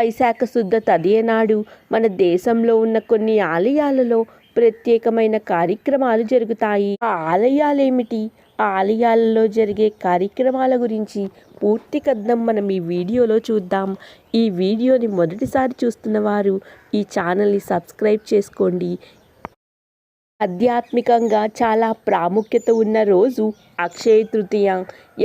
వైశాఖ శుద్ధ తదియనాడు మన దేశంలో ఉన్న కొన్ని ఆలయాలలో ప్రత్యేకమైన కార్యక్రమాలు జరుగుతాయి. ఆ ఆలయాలేమిటి? ఆ ఆలయాలలో జరిగే కార్యక్రమాల గురించి పూర్తి కథనం మనం ఈ వీడియోలో చూద్దాం. ఈ వీడియోని మొదటిసారి చూస్తున్న వారు ఈ ఛానల్ని సబ్స్క్రైబ్ చేసుకోండి. ఆధ్యాత్మికంగా చాలా ప్రాముఖ్యత ఉన్న రోజు అక్షయ తృతీయ.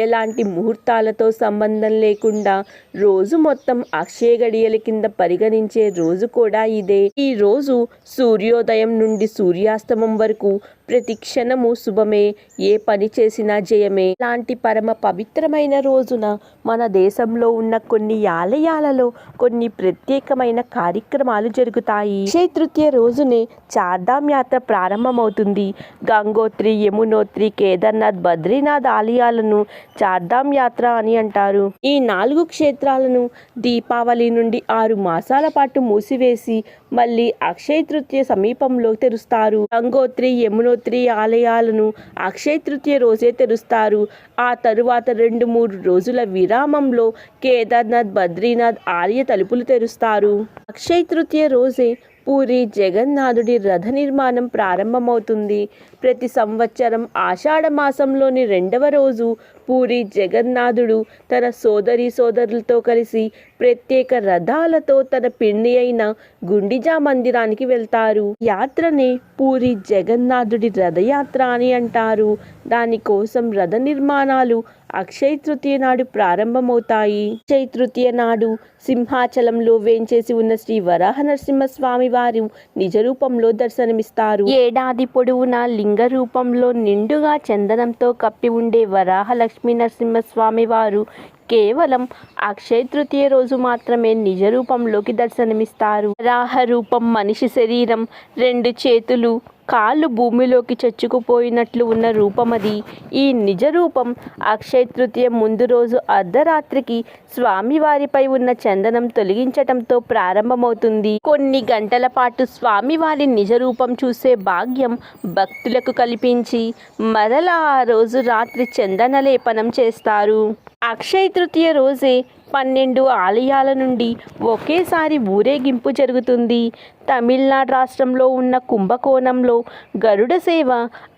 ఎలాంటి ముహూర్తాలతో సంబంధం లేకుండా రోజు మొత్తం అక్షయ గడియల కింద పరిగణించే రోజు కూడా ఇదే. ఈ రోజు సూర్యోదయం నుండి సూర్యాస్తమం వరకు ప్రతి క్షణము శుభమే. ఏ పని చేసినా జయమే. లాంటి పరమ పవిత్రమైన రోజున మన దేశంలో ఉన్న కొన్ని ఆలయాలలో కొన్ని ప్రత్యేకమైన కార్యక్రమాలు జరుగుతాయి. అక్షయ తృతీయ రోజునే చార్ధామ్ యాత్ర ప్రారంభమవుతుంది. గంగోత్రి యమునోత్రి కేదార్నాథ్ బద్రీనాథ్ ఆలయాలను చార్ధామ్ యాత్ర అని అంటారు. ఈ నాలుగు క్షేత్రాలను దీపావళి నుండి ఆరు మాసాల పాటు మూసివేసి మళ్ళీ అక్షయ తృతీయ సమీపంలో తెరుస్తారు. గంగోత్రి యమునోత్రి ఆలయాలను అక్షయ తృతీయ రోజే తెరుస్తారు. ఆ తరువాత రెండు మూడు రోజుల విరామంలో కేదార్నాథ్ బద్రీనాథ్ ఆలయ తలుపులు తెరుస్తారు. అక్షయ తృతీయ రోజే పూరి జగన్నాథుడి రథ నిర్మాణం ప్రారంభమవుతుంది. ప్రతి సంవత్సరం ఆషాఢ మాసంలోని రెండవ రోజు పూరి జగన్నాథుడు తన సోదరి సోదరులతో కలిసి ప్రత్యేక రథాలతో తన పిండి అయిన గుండిజా మందిరానికి వెళ్తారు. యాత్రనే పూరి జగన్నాథుడి రథయాత్ర అని అంటారు. దానికోసం రథ నిర్మాణాలు అక్షయ తృతీయ నాడు ప్రారంభమవుతాయి. అక్షయ తృతీయ నాడు సింహాచలంలో వేంచేసి ఉన్న శ్రీ వరాహ నరసింహస్వామి వారు నిజ రూపంలో దర్శనమిస్తారు. ఏడాది పొడవునా లింగ రూపంలో నిండుగా చందనంతో కప్పి ఉండే వరాహ లక్ష్మీ నరసింహస్వామి వారు కేవలం అక్షయ తృతీయ రోజు మాత్రమే నిజ రూపంలోకి దర్శనమిస్తారు. రాహ రూపం మనిషి శరీరం రెండు చేతులు కాళ్ళు భూమిలోకి చొచ్చుకుపోయినట్లు ఉన్న రూపమది. ఈ నిజ రూపం అక్షయ తృతీయ ముందు రోజు అర్ధరాత్రికి స్వామివారిపై ఉన్న చందనం తొలగించటంతో ప్రారంభమవుతుంది. కొన్ని గంటల పాటు స్వామివారి నిజ రూపం చూసే భాగ్యం భక్తులకు కల్పించి మరలా ఆ రోజు రాత్రి చందన లేపనం చేస్తారు. అక్షయ తృతీయ రోజే పన్నెండు ఆలయాల నుండి ఒకేసారి ఊరేగింపు జరుగుతుంది. తమిళనాడు రాష్ట్రంలో ఉన్న కుంభకోణంలో గరుడ సేవ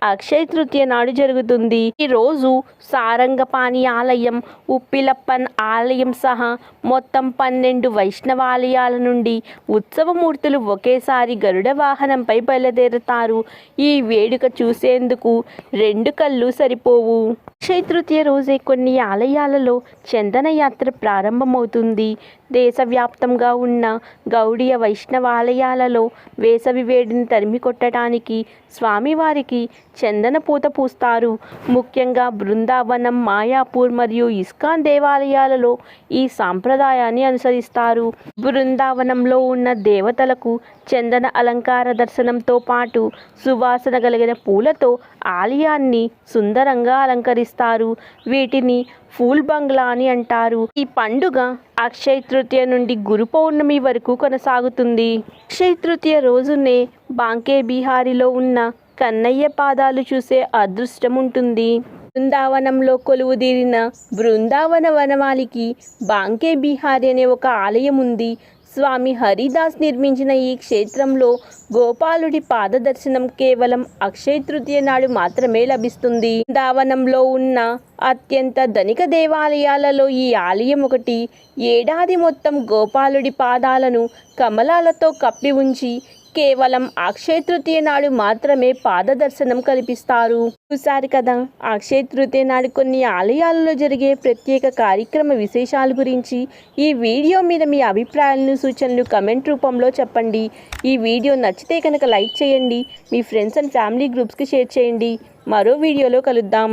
అక్షయ తృతీయ నాడు జరుగుతుంది. ఈరోజు సారంగపాణి ఆలయం ఉప్పిలప్పన్ ఆలయం సహా మొత్తం పన్నెండు వైష్ణవాలయాల నుండి ఉత్సవమూర్తులు ఒకేసారి గరుడ వాహనంపై బయలుదేరుతారు. ఈ వేడుక చూసేందుకు రెండు కళ్ళు సరిపోవు. అక్షయ తృతీయ రోజే కొన్ని ఆలయాలలో చందన యాత్ర ప్రారంభమవుతుంది. దేశవ్యాప్తంగా ఉన్న గౌడీయ వైష్ణవాలయాలలో వేసవి వేడిని తరిమి కొట్టడానికి స్వామివారికి చందన పూత పూస్తారు. ముఖ్యంగా బృందావనం మాయాపూర్ మరియు ఇస్కాన్ దేవాలయాలలో ఈ సాంప్రదాయాన్ని అనుసరిస్తారు. బృందావనంలో ఉన్న దేవతలకు చందన అలంకార దర్శనంతో పాటు సువాసన కలిగిన పూలతో ఆలయాన్ని సుందరంగా అలంకరిస్తారు. వీటిని ఫూల్ బంగ్లా అని అంటారు. ఈ పండుగ అక్షయ తృతీయ నుండి గురు పౌర్ణమి వరకు కొనసాగుతుంది. అక్షయ తృతీయ రోజునే బాంకే బీహారీలో ఉన్న కన్నయ్య పాదాలు చూసే అదృష్టం ఉంటుంది. బృందావనంలో కొలువుదీరిన బృందావన వనమాలికి బాంకే బీహారీ అనే ఒక ఆలయం ఉంది. స్వామి హరిదాస్ నిర్మించిన ఈ క్షేత్రంలో గోపాలుడి పాదదర్శనం కేవలం అక్షయ తృతీయ నాడు మాత్రమే లభిస్తుంది. దావనంలో ఉన్న అత్యంత ధనిక దేవాలయాలలో ఈ ఆలయం ఒకటి. ఏడాది మొత్తం గోపాలుడి పాదాలను కమలాలతో కప్పి ఉంచి కేవలం అక్షయ తృతీయ నాడు మాత్రమే పాదదర్శనం కల్పిస్తారు. చూశారు కదా అక్షయ తృతీయ నాడు కొన్ని ఆలయాలలో జరిగే ప్రత్యేక కార్యక్రమ విశేషాల గురించి. ఈ వీడియో మీద మీ అభిప్రాయాలను సూచనలు కమెంట్ రూపంలో చెప్పండి. ఈ వీడియో నచ్చితే కనుక లైక్ చేయండి. మీ ఫ్రెండ్స్ అండ్ ఫ్యామిలీ గ్రూప్స్కి షేర్ చేయండి. మరో వీడియోలో కలుద్దాం.